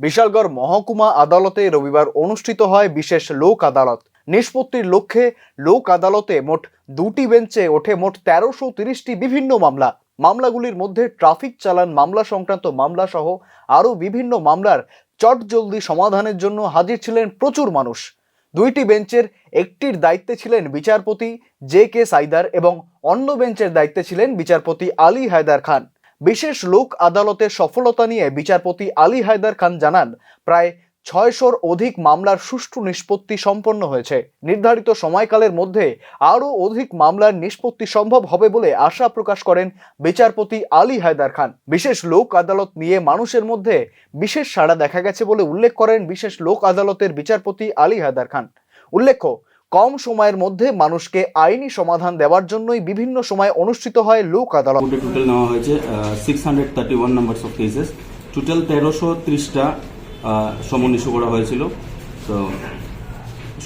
বিশালগড় মহকুমা আদালতে রবিবার অনুষ্ঠিত হয় বিশেষ লোক আদালত। নিষ্পত্তির লক্ষ্যে লোক আদালতে মোট দুটি বেঞ্চে ওঠে মোট তেরোশো তিরিশটি বিভিন্ন মামলা। মামলাগুলির মধ্যে ট্রাফিক চালান মামলা সংক্রান্ত মামলা সহ আরও বিভিন্ন মামলার চটজলদি সমাধানের জন্য হাজির ছিলেন প্রচুর মানুষ। দুইটি বেঞ্চের একটির দায়িত্বে ছিলেন বিচারপতি জে কে সাইদার এবং অন্য বেঞ্চের দায়িত্বে ছিলেন বিচারপতি আলী হায়দার খান। বিশেষ লোক আদালতের সফলতা নিয়ে বিচারপতি আলী হায়দার খান জানান, প্রায় ছয়শোর অধিক মামলার সুষ্ঠু নিষ্পত্তি সম্পন্ন হয়েছে। নির্ধারিত সময়কালের মধ্যে আরও অধিক মামলার নিষ্পত্তি সম্ভব হবে বলে আশা প্রকাশ করেন বিচারপতি আলী হায়দার খান। বিশেষ লোক আদালত নিয়ে মানুষের মধ্যে বিশেষ সাড়া দেখা গেছে বলে উল্লেখ করেন বিশেষ লোক আদালতের বিচারপতি আলী হায়দার খান। উল্লেখ্য কম সময়ের মধ্যে মানুষকে আইনি সমাধান দেওয়ার জন্যই বিভিন্ন সময় অনুষ্ঠিত হয় লোক আদালত। টোটাল নেওয়া হয়েছে six hundred thirty one numbers of cases total তেরোশো ত্রিশটা সমন ইস্যু করা হয়েছিল। তো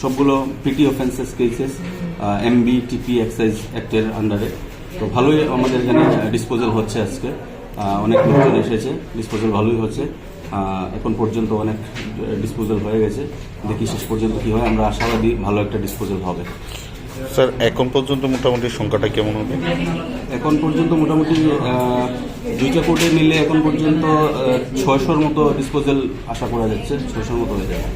সবগুলো PT offences cases MB TP excise অ্যাক্টের আন্ডারে তো ভালোই আমাদের এখানে ডিসপোজাল হচ্ছে আজকে। অনেক লোকজন এসেছে ডিসপোজাল ভালোই হচ্ছে। এখন পর্যন্ত অনেক ডিসপোজাল হয়ে গেছে। দেখি শেষ পর্যন্ত কি হয়। আমরা আশাবাদী ভালো একটা ডিসপোজাল হবে। স্যার এখন পর্যন্ত মোটামুটি সংখ্যাটা কেমন হবে? এখন পর্যন্ত মোটামুটি দুইটা কোর্টে মিলে এখন পর্যন্ত ছয়শোর মতো ডিসপোজাল আশা করা যাচ্ছে। ছয়শোর মতো হয়ে যাবে।